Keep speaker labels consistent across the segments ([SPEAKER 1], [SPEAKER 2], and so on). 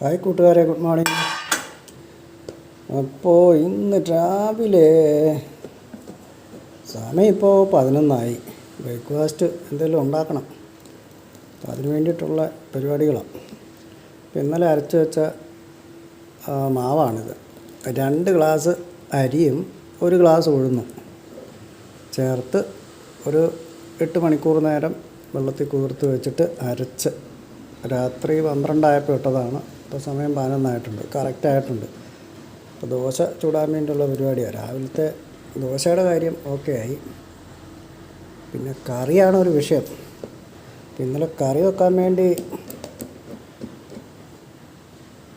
[SPEAKER 1] Hi കൂട്ടുകാരെ good morning. അപ്പോൾ ഇന്ന് രാവിലെ സമയം ഇപ്പോൾ പതിനൊന്നായി. ബ്രേക്ക്ഫാസ്റ്റ് എന്തെങ്കിലും ഉണ്ടാക്കണം. അപ്പോൾ അതിന് വേണ്ടിയിട്ടുള്ള പരിപാടികളാണ്. അപ്പോൾ ഇന്നലെ അരച്ച് വെച്ച മാവാണിത്. രണ്ട് ഗ്ലാസ് അരിയും ഒരു ഗ്ലാസ് ഉഴുന്നും ചേർത്ത് ഒരു എട്ട് മണിക്കൂർ നേരം വെള്ളത്തിൽ കുതിർത്ത് വെച്ചിട്ട് അരച്ച് രാത്രി പന്ത്രണ്ടായപ്പോൾ ഇട്ടതാണ്. ഇപ്പോൾ സമയം പതിനൊന്നായിട്ടുണ്ട്. കറക്റ്റായിട്ടുണ്ട്. അപ്പോൾ ദോശ ചൂടാൻ വേണ്ടിയുള്ള പരിപാടിയാണ് രാവിലത്തെ ദോശയുടെ കാര്യം ഓക്കെ ആയി. പിന്നെ കറിയാണ് ഒരു വിഷയം. ഇന്നലെ കറി വെക്കാൻ വേണ്ടി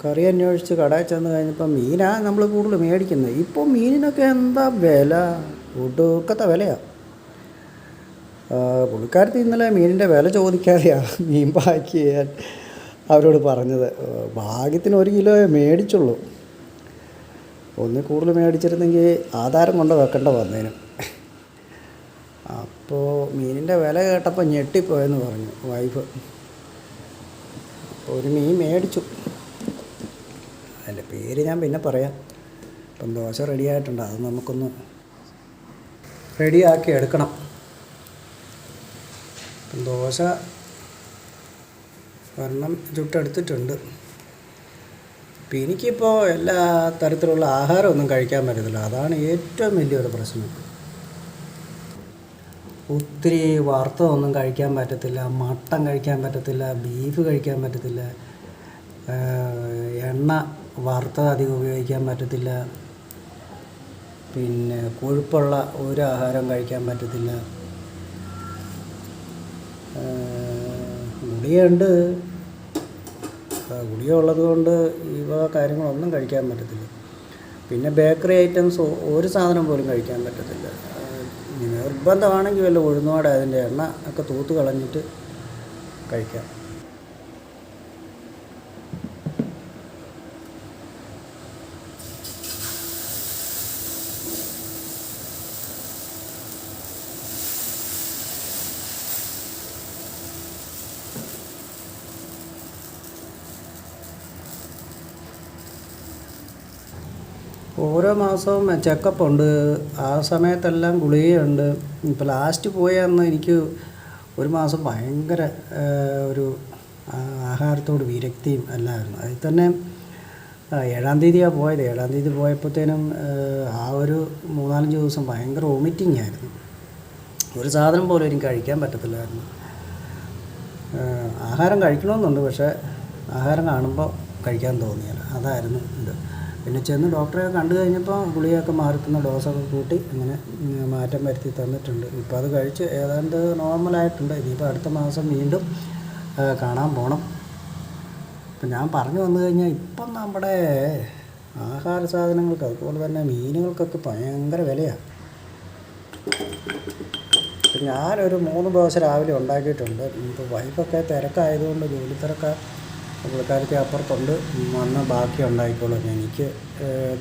[SPEAKER 1] കറി അന്വേഷിച്ച് കടയിൽ ചെന്ന് കഴിഞ്ഞപ്പോൾ മീനാണ് നമ്മൾ കൂടുതൽ മേടിക്കുന്നത്. ഇപ്പോൾ മീനിനൊക്കെ എന്താ വില? ഒടുക്കത്തെ വിലയാണ് പുള്ളിക്കാരത്തി ഇന്നലെ മീനിന്റെ വില ചോദിക്കാതെയാണ് മീൻ പാക്ക് ചെയ്യാൻ. അവരോട് പറഞ്ഞത് ഭാഗ്യത്തിന് ഒരു കിലോ മേടിച്ചുള്ളൂ. ഒന്ന് കൂടുതൽ മേടിച്ചിരുന്നെങ്കിൽ ആധാരം കൊണ്ട് വെക്കേണ്ട വന്നേനും. അപ്പോൾ മീനിന്റെ വില കേട്ടപ്പോൾ ഞെട്ടിപ്പോയെന്ന് പറഞ്ഞു വൈഫ്. ഒരു മീൻ മേടിച്ചു. അതിന്റെ പേര് ഞാൻ പിന്നെ പറയാം. ഇപ്പം ദോശ റെഡി ആയിട്ടുണ്ട് അത് നമുക്കൊന്ന് റെഡിയാക്കി എടുക്കണം. ദോശ ഒരെണ്ണം ചുട്ടെടുത്തിട്ടുണ്ട്. ഇപ്പം എനിക്കിപ്പോൾ എല്ലാ തരത്തിലുള്ള ആഹാരമൊന്നും കഴിക്കാൻ പറ്റത്തില്ല. അതാണ് ഏറ്റവും വലിയൊരു പ്രശ്നം. ഒത്തിരി വറുത്തതൊന്നും കഴിക്കാൻ പറ്റത്തില്ല. മട്ടൻ കഴിക്കാൻ പറ്റത്തില്ല. ബീഫ് കഴിക്കാൻ പറ്റത്തില്ല. എണ്ണ വറുത്തത് അധികം ഉപയോഗിക്കാൻ പറ്റത്തില്ല. പിന്നെ കൊഴുപ്പുള്ള ഒരു ആഹാരം കഴിക്കാൻ പറ്റത്തില്ല. ഗുളികയുണ്ട്. ഗുളിക ഉള്ളത് കൊണ്ട് വക കാര്യങ്ങളൊന്നും കഴിക്കാൻ പറ്റത്തില്ല. പിന്നെ ബേക്കറി ഐറ്റംസ് ഒരു സാധനം പോലും കഴിക്കാൻ പറ്റത്തില്ല. നിർബന്ധമാണെങ്കിൽ വല്ല ഉഴുന്നുവാട അതിന്റെ എണ്ണ ഒക്കെ തൂത്ത് കളഞ്ഞിട്ട് കഴിക്കാം. ഓരോ മാസവും ചെക്കപ്പ് ഉണ്ട്. ആ സമയത്തെല്ലാം ഗുളികയുണ്ട്. ഇപ്പോൾ ലാസ്റ്റ് പോയ അന്ന് എനിക്ക് ഒരു മാസം ഭയങ്കര ഒരു ആഹാരത്തോട് വിരക്തിയും എല്ലാമായിരുന്നു അതിൽ തന്നെ ഏഴാം തീയതിയാണ് പോയത്. ഏഴാം തീയതി പോയപ്പോഴത്തേനും ആ ഒരു മൂന്നാലഞ്ച് ദിവസം ഭയങ്കര വോമിറ്റിംഗ് ആയിരുന്നു. ഒരു സാധനം പോലും എനിക്ക് കഴിക്കാൻ പറ്റത്തില്ലായിരുന്നു. ആഹാരം കഴിക്കണമെന്നുണ്ട് പക്ഷേ ആഹാരം കാണുമ്പോൾ കഴിക്കാൻ തോന്നിയില്ല. അതായിരുന്നു ഇത്. പിന്നെ ചെന്ന് ഡോക്ടറെ കണ്ടു കഴിഞ്ഞപ്പോൾ ഗുളികയൊക്കെ മാറുത്തുന്ന ഡോസൊക്കെ കൂട്ടി അങ്ങനെ മാറ്റം വരുത്തി തന്നിട്ടുണ്ട്. ഇപ്പോൾ അത് കഴിച്ച് ഏതാണ്ട് നോർമലായിട്ടുണ്ട്. ഇനിയിപ്പോൾ അടുത്ത മാസം വീണ്ടും കാണാൻ പോകണം ഇപ്പം ഞാൻ പറഞ്ഞു വന്നു കഴിഞ്ഞാൽ ഇപ്പം നമ്മുടെ ആഹാര സാധനങ്ങൾക്ക് അതുപോലെ തന്നെ മീനുകൾക്കൊക്കെ ഭയങ്കര വിലയാണ് ഞാനൊരു മൂന്ന് ദോശ രാവിലെ ഉണ്ടാക്കിയിട്ടുണ്ട്. ഇപ്പോൾ വൈഫൊക്കെ തിരക്കായതുകൊണ്ട് ജോലി തിരക്ക പുള്ളിക്കാരത്തി അപ്പുറത്തുണ്ട്. വന്ന് ബാക്കി ഉണ്ടായിക്കോളും എനിക്ക്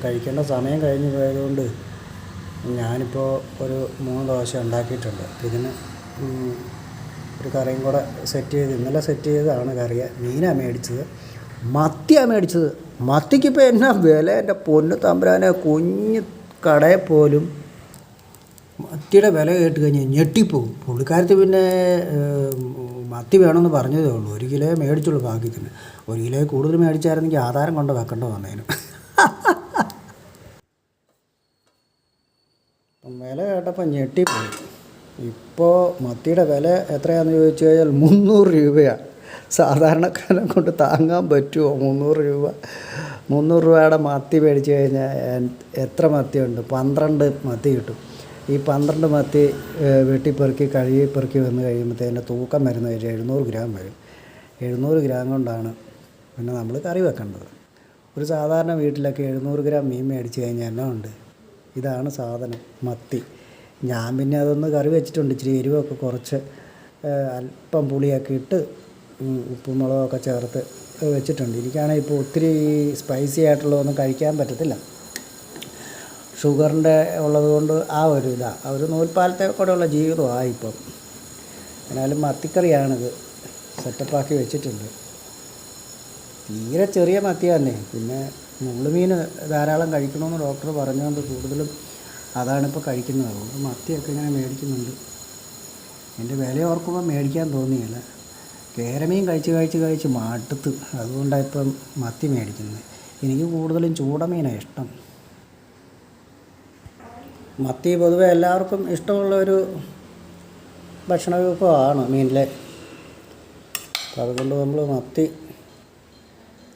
[SPEAKER 1] കഴിക്കേണ്ട സമയം കഴിഞ്ഞ് പോയതുകൊണ്ട് ഞാനിപ്പോൾ ഒരു മൂന്ന് ദോശ ഉണ്ടാക്കിയിട്ടുണ്ട്. ഇതിന് ഒരു കറിയും കൂടെ സെറ്റ് ചെയ്ത് ഇന്നലെ സെറ്റ് ചെയ്തതാണ് കറിയ മീനാണ് മേടിച്ചത്. മത്തിയാണ് മേടിച്ചത്. മത്തിക്കിപ്പോൾ എന്നാ വില? എന്റെ പൊന്ന് തമ്പുരാനെ കുഞ്ഞ് കടയിൽ പോലും മത്തിയുടെ വില കേട്ട് കഴിഞ്ഞാൽ ഞെട്ടിപ്പോകും. പുള്ളിക്കാരത്തി പിന്നെ മത്തി വേണമെന്ന് പറഞ്ഞതേ ഉള്ളൂ. ഒരു കിലോ മേടിച്ചുള്ളൂ ഭാഗ്യത്തിന്. ഒരു കിലോ കൂടുതൽ മേടിച്ചായിരുന്നെങ്കിൽ ആധാരം കൊണ്ട് വെക്കേണ്ട അപ്പം വില കേട്ടപ്പോൾ ഞെട്ടിപ്പോയി. ഇപ്പോൾ മത്തിയുടെ വില എത്രയാണെന്ന് ചോദിച്ചു കഴിഞ്ഞാൽ മുന്നൂറ് രൂപയാണ് സാധാരണക്കാരനെ കൊണ്ട് താങ്ങാൻ പറ്റുമോ? മുന്നൂറ് രൂപ. മുന്നൂറ് രൂപയുടെ മത്തി മേടിച്ച് കഴിഞ്ഞാൽ എത്ര മത്തിയുണ്ട്? പന്ത്രണ്ട് മത്തി കിട്ടും. ഈ പന്ത്രണ്ട് മത്തി വെട്ടിപ്പെറുക്കി കഴുകി പെറുക്കി വന്ന് കഴിയുമ്പോഴത്തേന് തൂക്കം വരുന്ന ഒരു എഴുന്നൂറ് ഗ്രാം വരും. എഴുന്നൂറ് ഗ്രാം കൊണ്ടാണ് പിന്നെ നമ്മൾ കറി വെക്കേണ്ടത്. ഒരു സാധാരണ വീട്ടിലൊക്കെ എഴുന്നൂറ് ഗ്രാം മീൻ മേടിച്ച് കഴിഞ്ഞാൽ എന്നാ ഉണ്ട്? ഇതാണ് സാധനം മത്തി. ഞാൻ പിന്നെ അതൊന്ന് കറി വെച്ചിട്ടുണ്ട് ഇച്ചിരി എരിവൊക്കെ കുറച്ച് അല്പം പുളിയൊക്കെ ഇട്ട് ഉപ്പും മുളകൊക്കെ ചേർത്ത് വെച്ചിട്ടുണ്ട്. എനിക്കാണെങ്കിൽ ഇപ്പോൾ ഒത്തിരി സ്പൈസി ആയിട്ടുള്ളതൊന്നും കഴിക്കാൻ പറ്റത്തില്ല. ഷുഗറിന്റെ ഉള്ളത് കൊണ്ട് ആ ഒരു ഇതാണ് ആ ഒരു നൂൽപ്പാലത്തെ കൂടെയുള്ള ജീവിതമാണ് ഇപ്പം. എന്നാലും മത്തിക്കറിയാണിത്. സെറ്റപ്പാക്കി വെച്ചിട്ടുണ്ട്. തീരെ ചെറിയ മത്തി തന്നെ പിന്നെ മുള്ളുമീൻ ധാരാളം കഴിക്കണമെന്ന് ഡോക്ടർ പറഞ്ഞുകൊണ്ട് കൂടുതലും അതാണിപ്പോൾ കഴിക്കുന്നത്. അതുകൊണ്ട് മത്തിയൊക്കെ ഇങ്ങനെ മേടിക്കുന്നുണ്ട്. എന്റെ വില ഓർക്കുമ്പോൾ മേടിക്കാൻ തോന്നിയില്ല. കേരമീൻ കഴിച്ച് കഴിച്ച് കഴിച്ച് മടുത്ത് അതുകൊണ്ടാണ് ഇപ്പം മത്തി മേടിക്കുന്നത്. എനിക്ക് കൂടുതലും ചൂടമീനാണ് ഇഷ്ടം. മത്തി പൊതുവെ എല്ലാവർക്കും ഇഷ്ടമുള്ള ഒരു ഭക്ഷണ വിഭവമാണ് മീനിലെ. അപ്പോൾ അതുകൊണ്ട് നമ്മൾ മത്തി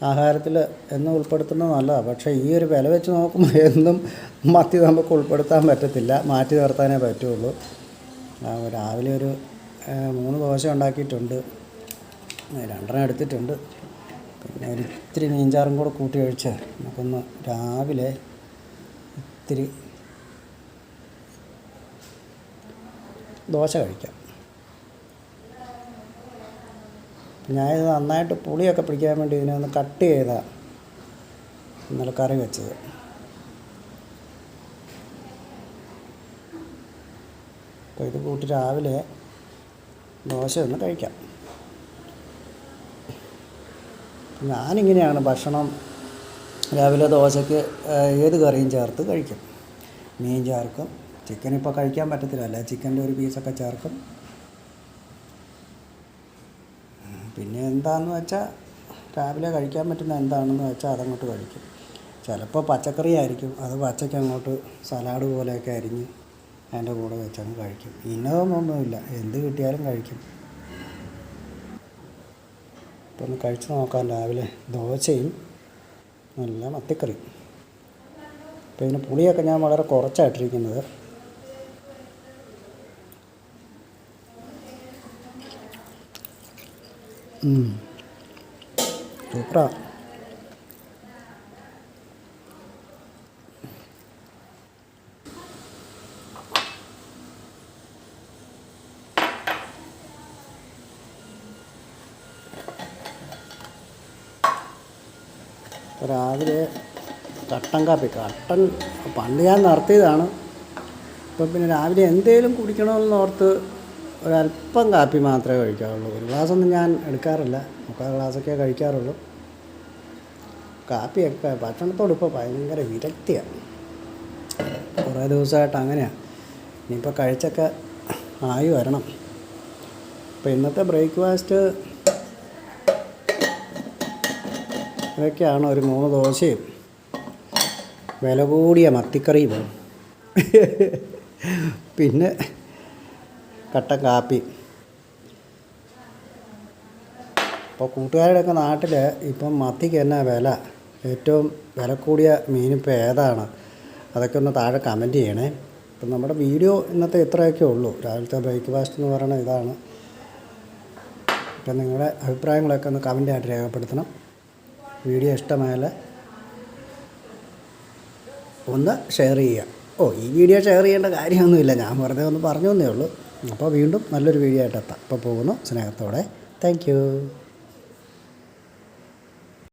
[SPEAKER 1] ആഹാരത്തിൽ എന്നും ഉൾപ്പെടുത്തുന്നത് നല്ലതാണ് പക്ഷേ ഈ ഒരു വില വെച്ച് നോക്കുമ്പോൾ എന്നും മത്തി നമുക്ക് ഉൾപ്പെടുത്താൻ പറ്റത്തില്ല. മാറ്റി നിർത്താനേ പറ്റുള്ളൂ. രാവിലെ ഒരു മൂന്ന് ദോശ ഉണ്ടാക്കിയിട്ടുണ്ട്. രണ്ടെണ്ണം എടുത്തിട്ടുണ്ട്. പിന്നെ ഒരു ഇത്തിരി മീൻചാറും കൂടെ കൂട്ടി കഴിച്ച് നമുക്കൊന്ന് രാവിലെ ഇത്തിരി ദോശ കഴിക്കാം. ഞാനിത് നന്നായിട്ട് പുളിയൊക്കെ പിടിക്കാൻ വേണ്ടി ഇതിനെ ഒന്ന് കട്ട് ചെയ്താണ് ഇന്നലെ കറി വെച്ചത്. അപ്പോൾ ഇത് കൂട്ടി രാവിലെ ദോശ ഒന്ന് കഴിക്കാം. ഞാനിങ്ങനെയാണ് ഭക്ഷണം രാവിലെ ദോശയ്ക്ക് ഏത് കറിയും ചേർത്ത് കഴിക്കും. മീൻ ചേർക്കും ചിക്കൻ ഇപ്പോൾ കഴിക്കാൻ പറ്റത്തില്ല. അല്ലേ? ചിക്കന്റെ ഒരു പീസൊക്കെ ചേർക്കും. പിന്നെ എന്താണെന്ന് വെച്ചാൽ രാവിലെ കഴിക്കാൻ പറ്റുന്ന എന്താണെന്ന് വെച്ചാൽ അതങ്ങോട്ട് കഴിക്കും. ചിലപ്പോൾ പച്ചക്കറി ആയിരിക്കും. അത് പച്ചയ്ക്ക് അങ്ങോട്ട് സലാഡ് പോലെയൊക്കെ അരിഞ്ഞ് അതിന്റെ കൂടെ വെച്ചങ്ങ് കഴിക്കും. ഇന്നതൊന്നൊന്നുമില്ല എന്ത് കിട്ടിയാലും കഴിക്കും. ഇപ്പം ഒന്ന് കഴിച്ചു നോക്കാം. രാവിലെ ദോശയും നല്ല മത്തിക്കറി. അപ്പോൾ ഇതിന് പുളിയൊക്കെ ഞാൻ വളരെ കുറച്ചായിട്ടിരിക്കുന്നത്. സൂപ്പറാ. രാവിലെ കട്ടൻ കാപ്പി കട്ടൻ പണ്ട് ഞാൻ നടത്തിയതാണ്. ഇപ്പം പിന്നെ രാവിലെ എന്തേലും കുടിക്കണമെന്ന് ഓർത്ത് ഒരല്പം കാപ്പി മാത്രമേ കഴിക്കാറുള്ളൂ. ഒരു ഗ്ലാസ്സൊന്നും ഞാൻ എടുക്കാറില്ല. മുക്കാൽ ഗ്ലാസ്സൊക്കെ കഴിക്കാറുള്ളൂ. കാപ്പിയൊക്കെ ഭക്ഷണത്തോട് ഇപ്പോൾ ഭയങ്കര വിരക്തിയാണ്. കുറേ ദിവസമായിട്ട് അങ്ങനെയാണ് ഇനിയിപ്പോൾ കഴിച്ചൊക്കെ ആയി വരണം. അപ്പോൾ ഇന്നത്തെ ബ്രേക്ക്ഫാസ്റ്റ് ഇതൊക്കെയാണ് ഒരു മൂന്ന് ദോശയും വില കൂടിയ മത്തിക്കറിയും. പിന്നെ കട്ടൻ കാപ്പി. ഇപ്പോൾ കൂട്ടുകാരുടെയൊക്കെ നാട്ടിൽ ഇപ്പം മത്തിക്ക് തന്നെ വില? ഏറ്റവും വില കൂടിയ മീനിപ്പോൾ ഏതാണ്? അതൊക്കെ ഒന്ന് താഴെ കമന്റ് ചെയ്യണേ. അപ്പം നമ്മുടെ വീഡിയോ ഇന്നത്തെ ഇത്രയൊക്കെ ഉള്ളൂ. രാവിലത്തെ ബ്രേക്ക്ഫാസ്റ്റ് എന്ന് പറയുന്നത് ഇതാണ്. അപ്പം നിങ്ങളുടെ അഭിപ്രായങ്ങളൊക്കെ ഒന്ന് കമന്റായിട്ട് രേഖപ്പെടുത്തണം. വീഡിയോ ഇഷ്ടമായാൽ ഒന്ന് ഷെയർ ചെയ്യുക. ഓ ഈ വീഡിയോ ഷെയർ ചെയ്യേണ്ട കാര്യമൊന്നുമില്ല. ഞാൻ വെറുതെ ഒന്ന് പറഞ്ഞു തന്നേ ഉള്ളൂ. അപ്പോൾ വീണ്ടും നല്ലൊരു വീഡിയോ ആയിട്ട് എത്താം. അപ്പോൾ പോകുന്നു സ്നേഹത്തോടെ. താങ്ക്